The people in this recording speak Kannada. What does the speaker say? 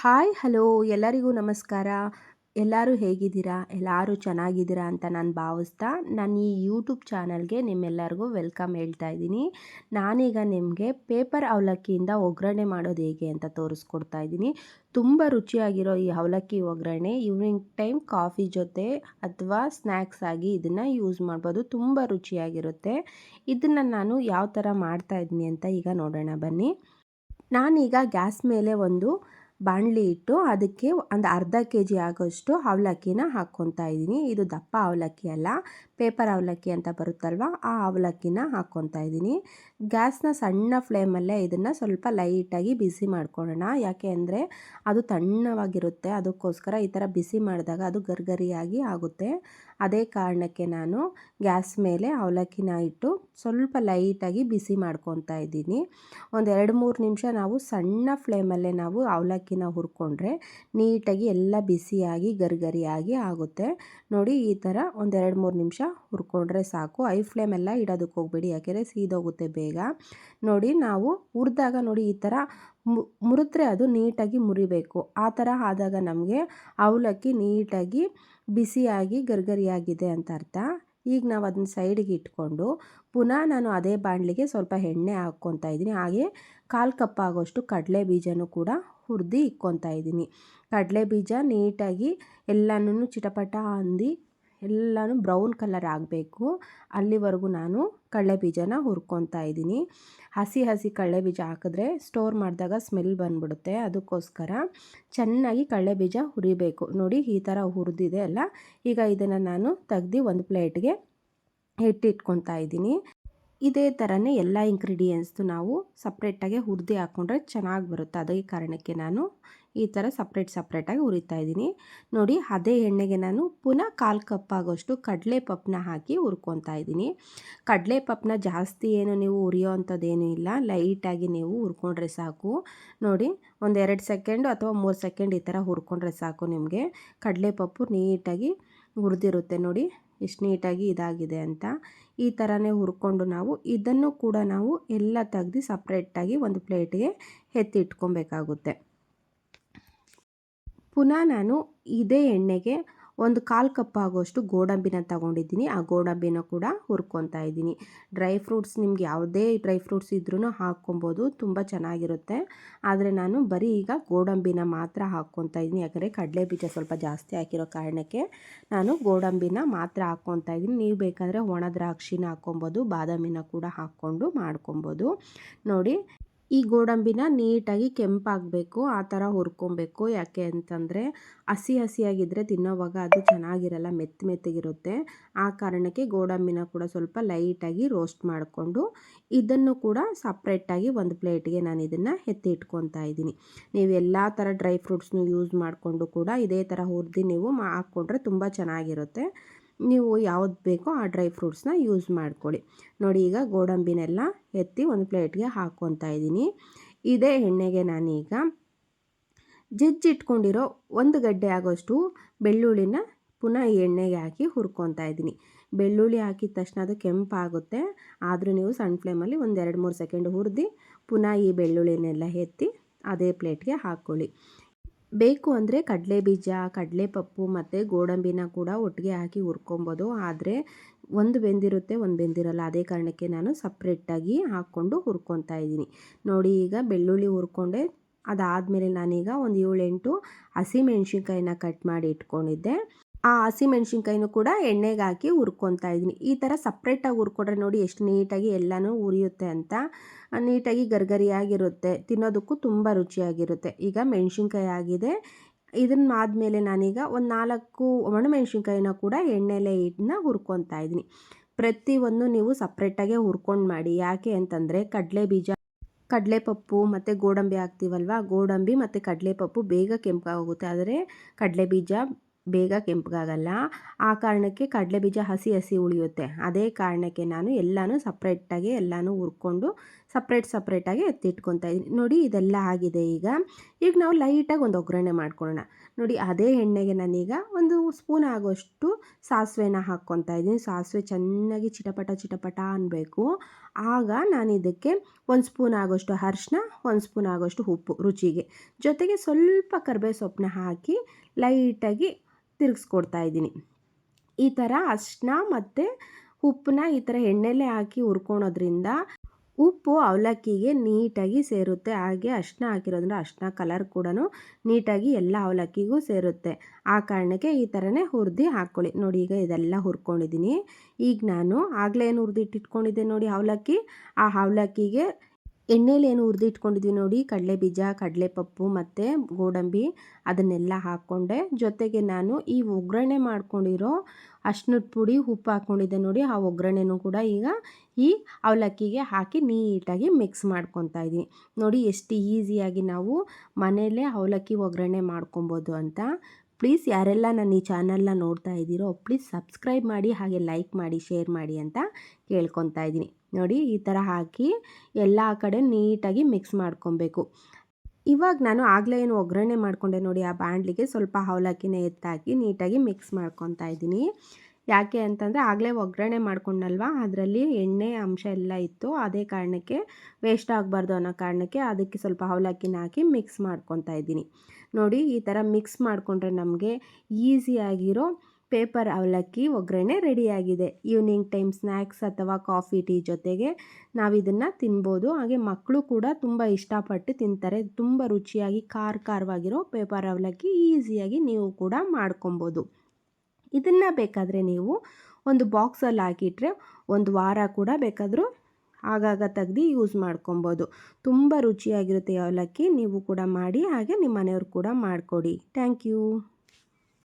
ಹಾಯ್ ಹಲೋ ಎಲ್ಲರಿಗೂ ನಮಸ್ಕಾರ. ಎಲ್ಲರೂ ಹೇಗಿದ್ದೀರಾ? ಎಲ್ಲರೂ ಚೆನ್ನಾಗಿದ್ದೀರಾ ಅಂತ ನಾನು ಭಾವಿಸ್ತಾ ನಾನು ಈ ಯೂಟ್ಯೂಬ್ ಚಾನಲ್ಗೆ ನಿಮ್ಮೆಲ್ಲರಿಗೂ ವೆಲ್ಕಮ್ ಹೇಳ್ತಾ ಇದ್ದೀನಿ. ನಾನೀಗ ನಿಮಗೆ ಪೇಪರ್ ಅವಲಕ್ಕಿಯಿಂದ ಒಗ್ಗರಣೆ ಮಾಡೋದು ಹೇಗೆ ಅಂತ ತೋರಿಸ್ಕೊಡ್ತಾ ಇದ್ದೀನಿ. ತುಂಬ ರುಚಿಯಾಗಿರೋ ಈ ಅವಲಕ್ಕಿ ಒಗ್ಗರಣೆ ಈವ್ನಿಂಗ್ ಟೈಮ್ ಕಾಫಿ ಜೊತೆ ಅಥವಾ ಸ್ನ್ಯಾಕ್ಸ್ ಆಗಿ ಇದನ್ನು ಯೂಸ್ ಮಾಡ್ಬೋದು. ತುಂಬ ರುಚಿಯಾಗಿರುತ್ತೆ. ಇದನ್ನು ನಾನು ಯಾವ ಥರ ಮಾಡ್ತಾ ಇದ್ದೀನಿ ಅಂತ ಈಗ ನೋಡೋಣ ಬನ್ನಿ. ನಾನೀಗ ಗ್ಯಾಸ್ ಮೇಲೆ ಒಂದು ಬಾಣಲಿ ಇಟ್ಟು ಅದಕ್ಕೆ ಒಂದು ಅರ್ಧ ಕೆ ಜಿ ಆಗೋಷ್ಟು ಅವಲಕ್ಕಿನ ಹಾಕ್ಕೊತಾ ಇದ್ದೀನಿ. ಇದು ದಪ್ಪ ಅವಲಕ್ಕಿ ಅಲ್ಲ, ಪೇಪರ್ ಅವಲಕ್ಕಿ ಅಂತ ಬರುತ್ತಲ್ವ, ಆ ಅವಲಕ್ಕಿನ ಹಾಕ್ಕೊತಾ ಇದ್ದೀನಿ. ಗ್ಯಾಸ್ನ ಸಣ್ಣ ಫ್ಲೇಮಲ್ಲೇ ಇದನ್ನು ಸ್ವಲ್ಪ ಲೈಟಾಗಿ ಬಿಸಿ ಮಾಡ್ಕೊಳ್ಳೋಣ. ಯಾಕೆ ಅಂದರೆ ಅದು ತಣ್ಣವಾಗಿರುತ್ತೆ, ಅದಕ್ಕೋಸ್ಕರ ಈ ಥರ ಬಿಸಿ ಮಾಡಿದಾಗ ಅದು ಗರ್ಗರಿಯಾಗಿ ಆಗುತ್ತೆ. ಅದೇ ಕಾರಣಕ್ಕೆ ನಾನು ಗ್ಯಾಸ್ ಮೇಲೆ ಅವಲಕ್ಕಿನ ಇಟ್ಟು ಸ್ವಲ್ಪ ಲೈಟಾಗಿ ಬಿಸಿ ಮಾಡ್ಕೊತಾ ಇದ್ದೀನಿ. ಒಂದು ಎರಡು ಮೂರು ನಿಮಿಷ ನಾವು ಸಣ್ಣ ಫ್ಲೇಮಲ್ಲೇ ನಾವು ಅವಲಕ್ಕಿನ ಹುರ್ಕೊಂಡ್ರೆ ನೀಟಾಗಿ ಎಲ್ಲ ಬಿಸಿಯಾಗಿ ಗರಿಗರಿಯಾಗಿ ಆಗುತ್ತೆ. ನೋಡಿ ಈ ಥರ ಒಂದು ಎರಡು ಮೂರು ನಿಮಿಷ ಹುರ್ಕೊಂಡ್ರೆ ಸಾಕು. ಐ ಫ್ಲೇಮೆಲ್ಲ ಇಡೋದಕ್ಕೆ ಹೋಗ್ಬೇಡಿ, ಯಾಕೆಂದರೆ ಸೀದೋಗುತ್ತೆ ಬೇಗ. ನೋಡಿ ನಾವು ಹುರಿದಾಗ ನೋಡಿ ಈ ಥರ ಮುರಿದ್ರೆ ಅದು ನೀಟಾಗಿ ಮುರಿಬೇಕು. ಆ ಥರ ಆದಾಗ ನಮಗೆ ಅವಲಕ್ಕಿ ನೀಟಾಗಿ ಬಿಸಿಯಾಗಿ ಗರ್ಗರಿಯಾಗಿದೆ ಅಂತ ಅರ್ಥ. ಈಗ ನಾವು ಅದನ್ನ ಸೈಡಿಗೆ ಇಟ್ಕೊಂಡು ಪುನಃ ನಾನು ಅದೇ ಬಾಣಲಿಗೆ ಸ್ವಲ್ಪ ಎಣ್ಣೆ ಹಾಕ್ಕೊತಾ ಇದ್ದೀನಿ. ಹಾಗೆ ಕಾಲು ಕಪ್ ಆಗೋಷ್ಟು ಕಡಲೆ ಬೀಜನೂ ಕೂಡ ಹುರಿದು ಇಕ್ಕೊತಾ ಇದ್ದೀನಿ. ಕಡಲೆ ಬೀಜ ನೀಟಾಗಿ ಎಲ್ಲನೂ ಚಿಟಪಟ ಅಂದು ಎಲ್ಲನೂ ಬ್ರೌನ್ ಕಲರ್ ಆಗಬೇಕು. ಅಲ್ಲಿವರೆಗೂ ನಾನು ಕಡಲೆ ಬೀಜನ ಹುರ್ಕೊತಾ ಇದ್ದೀನಿ. ಹಸಿ ಹಸಿ ಕಡಲೆ ಬೀಜ ಹಾಕಿದ್ರೆ ಸ್ಟೋರ್ ಮಾಡಿದಾಗ ಸ್ಮೆಲ್ ಬಂದ್ಬಿಡುತ್ತೆ. ಅದಕ್ಕೋಸ್ಕರ ಚೆನ್ನಾಗಿ ಕಡಲೆ ಬೀಜ ಹುರಿಬೇಕು. ನೋಡಿ ಈ ಥರ ಹುರಿದಿದೆ ಅಲ್ಲ? ಈಗ ಇದನ್ನು ನಾನು ತೆಗ್ದು ಒಂದು ಪ್ಲೇಟ್ಗೆ ಹಿಟ್ಟಿಟ್ಕೊತಾ ಇದ್ದೀನಿ. ಇದೇ ಥರನೇ ಎಲ್ಲ ಇಂಗ್ರೀಡಿಯೆಂಟ್ಸ್ದು ನಾವು ಸಪ್ರೇಟಾಗಿ ಹುರಿದು ಹಾಕ್ಕೊಂಡ್ರೆ ಚೆನ್ನಾಗಿ ಬರುತ್ತೆ. ಅದೇ ಕಾರಣಕ್ಕೆ ನಾನು ಈ ಥರ ಸಪ್ರೇಟ್ ಸಪ್ರೇಟಾಗಿ ಹುರಿತಾ ಇದ್ದೀನಿ. ನೋಡಿ, ಅದೇ ಎಣ್ಣೆಗೆ ನಾನು ಪುನಃ ಕಾಲು ಕಪ್ ಆಗೋಷ್ಟು ಕಡಲೆ ಪಪ್ಪನ್ನ ಹಾಕಿ ಹುರ್ಕೊತಾ ಇದ್ದೀನಿ. ಕಡಲೆ ಪಪ್ಪನ್ನ ಜಾಸ್ತಿ ಏನು ನೀವು ಹುರಿಯೋ ಅಂಥದ್ದೇನೂ ಇಲ್ಲ. ಲೈಟಾಗಿ ನೀವು ಹುರ್ಕೊಂಡ್ರೆ ಸಾಕು. ನೋಡಿ ಒಂದು ಎರಡು ಸೆಕೆಂಡು ಅಥವಾ ಮೂರು ಸೆಕೆಂಡ್ ಈ ಥರ ಹುರ್ಕೊಂಡ್ರೆ ಸಾಕು ನಿಮಗೆ. ಕಡಲೆ ಪಪ್ಪು ನೀಟಾಗಿ ಹುರಿದಿರುತ್ತೆ ನೋಡಿ ಎಷ್ಟು ನೀಟಾಗಿ ಇದಾಗಿದೆ ಅಂತ. ಈ ಥರನೇ ಹುರ್ಕೊಂಡು ನಾವು ಇದನ್ನು ಕೂಡ ನಾವು ಎಲ್ಲ ತೆಗ್ದು ಸಪ್ರೇಟಾಗಿ ಒಂದು ಪ್ಲೇಟ್ಗೆ ಎತ್ತಿಟ್ಕೊಬೇಕಾಗುತ್ತೆ ಪುನಃ ನಾನು ಇದೇ ಎಣ್ಣೆಗೆ ಒಂದು ಕಾಲು ಕಪ್ ಆಗೋಷ್ಟು ಗೋಡಂಬಿನ ತಗೊಂಡಿದ್ದೀನಿ. ಆ ಗೋಡಂಬಿನ ಕೂಡ ಹುರ್ಕೊತಾ ಇದ್ದೀನಿ. ಡ್ರೈ ಫ್ರೂಟ್ಸ್ ನಿಮ್ಗೆ ಯಾವುದೇ ಡ್ರೈ ಫ್ರೂಟ್ಸ್ ಇದ್ರೂ ಹಾಕ್ಕೊಬೋದು. ತುಂಬ ಚೆನ್ನಾಗಿರುತ್ತೆ. ಆದರೆ ನಾನು ಬರೀ ಈಗ ಗೋಡಂಬಿನ ಮಾತ್ರ ಹಾಕ್ಕೊತಾ ಇದ್ದೀನಿ. ಯಾಕಂದರೆ ಕಡಲೆ ಬೀಜ ಸ್ವಲ್ಪ ಜಾಸ್ತಿ ಹಾಕಿರೋ ಕಾರಣಕ್ಕೆ ನಾನು ಗೋಡಂಬಿನ ಮಾತ್ರ ಹಾಕ್ಕೊತಾ ಇದ್ದೀನಿ. ನೀವು ಬೇಕಾದರೆ ಒಣ ದ್ರಾಕ್ಷಿನ ಹಾಕ್ಕೊಬೋದು, ಬಾದಾಮಿನ ಕೂಡ ಹಾಕ್ಕೊಂಡು ಮಾಡ್ಕೊಬೋದು. ನೋಡಿ ಈ ಗೋಡಂಬಿನ ನೀಟಾಗಿ ಕೆಂಪಾಗಬೇಕು, ಆ ಥರ ಹುರ್ಕೊಬೇಕು. ಯಾಕೆ ಅಂತಂದರೆ ಹಸಿ ಹಸಿಯಾಗಿದ್ದರೆ ತಿನ್ನೋವಾಗ ಅದು ಚೆನ್ನಾಗಿರಲ್ಲ, ಮೆತ್ತ ಮೆತ್ತಗಿರುತ್ತೆ. ಆ ಕಾರಣಕ್ಕೆ ಗೋಡಂಬಿನ ಕೂಡ ಸ್ವಲ್ಪ ಲೈಟಾಗಿ ರೋಸ್ಟ್ ಮಾಡಿಕೊಂಡು ಇದನ್ನು ಕೂಡ ಸಪ್ರೇಟಾಗಿ ಒಂದು ಪ್ಲೇಟ್ಗೆ ನಾನು ಇದನ್ನು ಎತ್ತಿ ಇಟ್ಕೊತಾ ಇದ್ದೀನಿ. ನೀವು ಎಲ್ಲ ಥರ ಡ್ರೈ ಫ್ರೂಟ್ಸ್ನು ಯೂಸ್ ಮಾಡಿಕೊಂಡು ಕೂಡ ಇದೇ ಥರ ಹುರಿದು ನೀವು ಹಾಕ್ಕೊಂಡ್ರೆ ತುಂಬ ಚೆನ್ನಾಗಿರುತ್ತೆ. ನೀವು ಯಾವ್ದು ಬೇಕೋ ಆ ಡ್ರೈ ಫ್ರೂಟ್ಸ್ನ ಯೂಸ್ ಮಾಡ್ಕೊಳ್ಳಿ. ನೋಡಿ, ಈಗ ಗೋಡಂಬಿನೆಲ್ಲ ಎತ್ತಿ ಒಂದು ಪ್ಲೇಟ್ಗೆ ಹಾಕ್ಕೊತಾ ಇದ್ದೀನಿ. ಇದೇ ಎಣ್ಣೆಗೆ ನಾನೀಗ ಜಜ್ಜಿಟ್ಕೊಂಡಿರೋ ಒಂದು ಗಡ್ಡೆ ಆಗೋಷ್ಟು ಬೆಳ್ಳುಳ್ಳಿನ ಪುನಃ ಈ ಎಣ್ಣೆಗೆ ಹಾಕಿ ಹುರ್ಕೊತಾ ಇದ್ದೀನಿ. ಬೆಳ್ಳುಳ್ಳಿ ಹಾಕಿದ ತಕ್ಷಣ ಅದು ಕೆಂಪಾಗುತ್ತೆ. ಆದರೂ ನೀವು ಸಣ್ಣ ಫ್ಲೇಮಲ್ಲಿ ಒಂದು ಎರಡು ಮೂರು ಸೆಕೆಂಡ್ ಹುರಿದು, ಪುನಃ ಈ ಬೆಳ್ಳುಳ್ಳಿನೆಲ್ಲ ಎತ್ತಿ ಅದೇ ಪ್ಲೇಟ್ಗೆ ಹಾಕ್ಕೊಳ್ಳಿ. ಬೇಕು ಅಂದರೆ ಕಡಲೆ ಬೀಜ, ಕಡಲೆ ಪಪ್ಪು ಮತ್ತು ಗೋಡಂಬಿನ ಕೂಡ ಒಟ್ಟಿಗೆ ಹಾಕಿ ಹುರ್ಕೊಬೋದು. ಆದರೆ ಒಂದು ಬೆಂದಿರುತ್ತೆ, ಒಂದು ಬೆಂದಿರಲ್ಲ. ಅದೇ ಕಾರಣಕ್ಕೆ ನಾನು ಸಪ್ರೇಟಾಗಿ ಹಾಕ್ಕೊಂಡು ಹುರ್ಕೊತಾ ಇದ್ದೀನಿ. ನೋಡಿ, ಈಗ ಬೆಳ್ಳುಳ್ಳಿ ಹುರ್ಕೊಂಡೆ. ಅದಾದಮೇಲೆ ನಾನೀಗ ಒಂದು ಏಳೆಂಟು ಹಸಿಮೆಣ್ಸಿನ್ಕಾಯಿನ ಕಟ್ ಮಾಡಿ ಇಟ್ಕೊಂಡಿದ್ದೆ. ಆ ಹಸಿಮೆಣ್ಸಿನ್ಕಾಯಿನೂ ಕೂಡ ಎಣ್ಣೆಗೆ ಹಾಕಿ ಹುರ್ಕೊತಾ ಇದ್ದೀನಿ. ಈ ಥರ ಸಪ್ರೇಟಾಗಿ ಹುರ್ಕೊಂಡ್ರೆ ನೋಡಿ ಎಷ್ಟು ನೀಟಾಗಿ ಎಲ್ಲನೂ ಉರಿಯುತ್ತೆ ಅಂತ. ನೀಟಾಗಿ ಗರ್ಗರಿಯಾಗಿರುತ್ತೆ, ತಿನ್ನೋದಕ್ಕೂ ತುಂಬ ರುಚಿಯಾಗಿರುತ್ತೆ. ಈಗ ಮೆಣಸಿನ್ಕಾಯಿ ಆಗಿದೆ. ಇದನ್ನ ಆದಮೇಲೆ ನಾನೀಗ ಒಂದು ನಾಲ್ಕು ಒಣಮೆಣ್ಸಿನ್ಕಾಯಿನ ಕೂಡ ಎಣ್ಣೆಲೆ ಇಟ್ಟನ್ನ ಹುರ್ಕೊತಾ ಇದ್ದೀನಿ. ಪ್ರತಿಯೊಂದು ನೀವು ಸಪ್ರೇಟಾಗೆ ಹುರ್ಕೊಂಡು ಮಾಡಿ. ಯಾಕೆ ಅಂತಂದರೆ ಕಡಲೆ ಬೀಜ, ಕಡಲೆಪಪ್ಪು ಮತ್ತು ಗೋಡಂಬಿ ಹಾಕ್ತೀವಲ್ವ? ಗೋಡಂಬಿ ಮತ್ತು ಕಡಲೆಪಪ್ಪು ಬೇಗ ಕೆಂಪಾಗೋಗುತ್ತೆ ಆದರೆ ಕಡಲೆ ಬೀಜ ಬೇಗ ಕೆಂಪಗಾಗಲ್ಲ. ಆ ಕಾರಣಕ್ಕೆ ಕಡಲೆ ಬೀಜ ಹಸಿ ಹಸಿ ಉಳಿಯುತ್ತೆ. ಅದೇ ಕಾರಣಕ್ಕೆ ನಾನು ಎಲ್ಲನೂ ಸಪ್ರೇಟಾಗಿ ಎಲ್ಲನೂ ಹುರ್ಕೊಂಡು ಸಪ್ರೇಟ್ ಸಪ್ರೇಟಾಗಿ ಎತ್ತಿಟ್ಕೊತಾ ಇದ್ದೀನಿ. ನೋಡಿ ಇದೆಲ್ಲ ಆಗಿದೆ ಈಗ. ಈಗ ನಾವು ಲೈಟಾಗಿ ಒಂದು ಒಗ್ಗರಣೆ ಮಾಡ್ಕೊಳ್ಳೋಣ. ನೋಡಿ ಅದೇ ಎಣ್ಣೆಗೆ ನಾನೀಗ ಒಂದು ಸ್ಪೂನ್ ಆಗೋಷ್ಟು ಸಾಸಿವೆನ ಹಾಕ್ಕೊತಾ ಇದ್ದೀನಿ. ಸಾಸಿವೆ ಚೆನ್ನಾಗಿ ಚಿಟಪಟ ಚಿಟಪಟ ಅನ್ನಬೇಕು ಆಗ ನಾನು ಇದಕ್ಕೆ ಒಂದು ಸ್ಪೂನ್ ಆಗೋಷ್ಟು ಅರ್ಶಿನ ಒಂದು ಸ್ಪೂನ್ ಆಗೋಷ್ಟು ಉಪ್ಪು ರುಚಿಗೆ. ಜೊತೆಗೆ ಸ್ವಲ್ಪ ಕರ್ಬೇವು ಸೊಪ್ಪನ್ನ ಹಾಕಿ ಲೈಟಾಗಿ ತಿರುಗಿಸ್ಕೊಡ್ತಾ ಇದ್ದೀನಿ. ಈ ಥರ ಅರಿಶಿನ ಮತ್ತು ಉಪ್ಪನ್ನ ಈ ಥರ ಎಣ್ಣೆಲೇ ಹಾಕಿ ಹುರ್ಕೊಳೋದ್ರಿಂದ ಉಪ್ಪು ಅವಲಕ್ಕಿಗೆ ನೀಟಾಗಿ ಸೇರುತ್ತೆ. ಹಾಗೆ ಅರಿಶಿನ ಹಾಕಿರೋದ್ರಿಂದ ಅರಿಶಿನ ಕಲರ್ ಕೂಡ ನೀಟಾಗಿ ಎಲ್ಲ ಅವಲಕ್ಕಿಗೂ ಸೇರುತ್ತೆ. ಆ ಕಾರಣಕ್ಕೆ ಈ ಥರನೇ ಹುರಿದು ಹಾಕ್ಕೊಳ್ಳಿ ನೋಡಿ, ಈಗ ಇದೆಲ್ಲ ಹುರ್ಕೊಂಡಿದ್ದೀನಿ. ಈಗ ನಾನು ಆಗಲೇ ಏನು ಹುರಿದಿಟ್ಟಿಟ್ಕೊಂಡಿದ್ದೆ ನೋಡಿ ಅವಲಕ್ಕಿ. ಆ ಅವಲಕ್ಕಿಗೆ ಎಣ್ಣೆಲಿ ಏನು ಹುರಿದಿಟ್ಕೊಂಡಿದ್ವಿ ನೋಡಿ ಕಡಲೆ ಬೀಜ ಕಡಲೆಪಪ್ಪು ಮತ್ತು ಗೋಡಂಬಿ ಅದನ್ನೆಲ್ಲ ಹಾಕ್ಕೊಂಡೆ. ಜೊತೆಗೆ ನಾನು ಈ ಒಗ್ಗರಣೆ ಮಾಡ್ಕೊಂಡಿರೋ ಅಶ್ನದ ಪುಡಿ ಉಪ್ಪು ಹಾಕ್ಕೊಂಡಿದ್ದೆ ನೋಡಿ, ಆ ಒಗ್ಗರಣೆನೂ ಕೂಡ ಈಗ ಈ ಅವಲಕ್ಕಿಗೆ ಹಾಕಿ ನೀಟಾಗಿ ಮಿಕ್ಸ್ ಮಾಡ್ಕೊತಾ ಇದ್ದೀನಿ. ನೋಡಿ, ಎಷ್ಟು ಈಸಿಯಾಗಿ ನಾವು ಮನೆಯಲ್ಲೇ ಅವಲಕ್ಕಿ ಒಗ್ಗರಣೆ ಮಾಡ್ಕೊಬೋದು ಅಂತ. ಪ್ಲೀಸ್ ಯಾರೆಲ್ಲ ನನ್ನ ಈ ಚಾನಲ್ನ ನೋಡ್ತಾ ಇದ್ದೀರೋ ಪ್ಲೀಸ್ ಸಬ್ಸ್ಕ್ರೈಬ್ ಮಾಡಿ, ಹಾಗೆ ಲೈಕ್ ಮಾಡಿ ಶೇರ್ ಮಾಡಿ ಅಂತ ಕೇಳ್ಕೊತಾ ಇದ್ದೀನಿ. ನೋಡಿ, ಈ ಥರ ಹಾಕಿ ಎಲ್ಲ ಕಡೆ ನೀಟಾಗಿ ಮಿಕ್ಸ್ ಮಾಡ್ಕೊಬೇಕು. ಇವಾಗ ನಾನು ಆಗಲೇ ಏನು ಒಗ್ಗರಣೆ ಮಾಡಿಕೊಂಡೆ ನೋಡಿ, ಆ ಬಾಣಲಿಗೆ ಸ್ವಲ್ಪ ಅವಲಕ್ಕಿನ ಎತ್ತಾಕಿ ನೀಟಾಗಿ ಮಿಕ್ಸ್ ಮಾಡ್ಕೊತಾ ಇದ್ದೀನಿ. ಯಾಕೆ ಅಂತಂದರೆ ಆಗಲೇ ಒಗ್ಗರಣೆ ಮಾಡ್ಕೊಂಡಲ್ವ? ಅದರಲ್ಲಿ ಎಣ್ಣೆ ಅಂಶ ಎಲ್ಲ ಇತ್ತು. ಅದೇ ಕಾರಣಕ್ಕೆ ವೇಸ್ಟ್ ಆಗಬಾರ್ದು ಅನ್ನೋ ಕಾರಣಕ್ಕೆ ಅದಕ್ಕೆ ಸ್ವಲ್ಪ ಅವಲಕ್ಕಿನ ಹಾಕಿ ಮಿಕ್ಸ್ ಮಾಡ್ಕೊತಾ ಇದ್ದೀನಿ. ನೋಡಿ, ಈ ಥರ ಮಿಕ್ಸ್ ಮಾಡಿಕೊಂಡ್ರೆ ನಮಗೆ ಈಸಿಯಾಗಿರೋ ಪೇಪರ್ ಅವಲಕ್ಕಿ ಒಗ್ಗರಣೆ ರೆಡಿಯಾಗಿದೆ ಈವ್ನಿಂಗ್ ಟೈಮ್ ಸ್ನ್ಯಾಕ್ಸ್ ಅಥವಾ ಕಾಫಿ ಟೀ ಜೊತೆಗೆ ನಾವು ಇದನ್ನು ತಿನ್ಬೋದು. ಹಾಗೆ ಮಕ್ಕಳು ಕೂಡ ತುಂಬ ಇಷ್ಟಪಟ್ಟು ತಿಂತಾರೆ. ತುಂಬ ರುಚಿಯಾಗಿ, ಖಾರ ಖಾರವಾಗಿರೋ ಪೇಪರ್ ಅವಲಕ್ಕಿ ಈಸಿಯಾಗಿ ನೀವು ಕೂಡ ಮಾಡ್ಕೊಬೋದು. ಇದನ್ನು ಬೇಕಾದರೆ ನೀವು ಒಂದು ಬಾಕ್ಸಲ್ಲಿ ಹಾಕಿಟ್ರೆ ಒಂದು ವಾರ ಕೂಡ ಬೇಕಾದರೂ ಆಗಾಗ ತೆಗ್ದು ಯೂಸ್ ಮಾಡ್ಕೊಬೋದು. ತುಂಬ ರುಚಿಯಾಗಿರುತ್ತೆ ಅವಲಕ್ಕಿ. ನೀವು ಕೂಡ ಮಾಡಿ ಹಾಗೆ ನಿಮ್ಮ ಮನೆಯವ್ರು ಕೂಡ ಮಾಡಿಕೊಡಿ. Thank you.